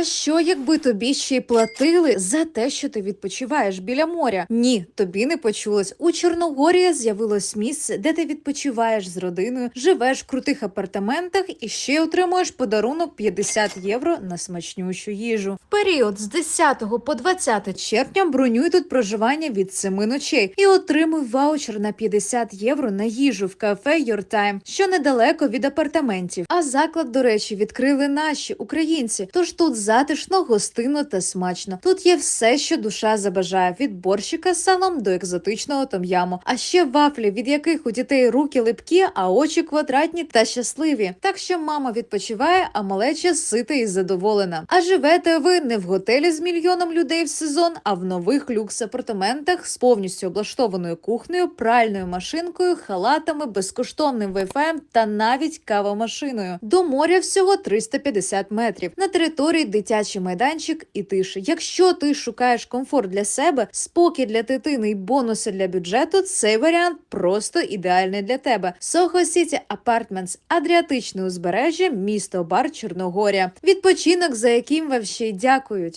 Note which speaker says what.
Speaker 1: А що, якби тобі ще й платили за те, що ти відпочиваєш біля моря? Ні, тобі не почулось. У Чорногорії з'явилось місце, де ти відпочиваєш з родиною, живеш в крутих апартаментах і ще отримуєш подарунок 50 євро на смачнющу їжу. В період з 10 по 20 червня бронюй тут проживання від 7 ночей і отримуй ваучер на 50 євро на їжу в кафе Time, що недалеко від апартаментів. А заклад, до речі, відкрили наші українці. Тож тут затишно, гостинно та смачно. Тут є все, що душа забажає: від борщика з салом до екзотичного том'яму. А ще вафлі, від яких у дітей руки липкі, а очі квадратні та щасливі. Так що мама відпочиває, а малеча сита і задоволена. А живете ви не в готелі з мільйоном людей в сезон, а в нових люкс-апартаментах з повністю облаштованою кухнею, пральною машинкою, халатами, безкоштовним вайфаєм та навіть кавомашиною. До моря всього 350 метрів. На території дитячий майданчик і тиша. Якщо ти шукаєш комфорт для себе, спокій для дитини і бонуси для бюджету, цей варіант просто ідеальний для тебе. Soho City Apartments – Адріатичне узбережжя, місто Бар Чорногорія. Відпочинок, за яким вам ще й дякують.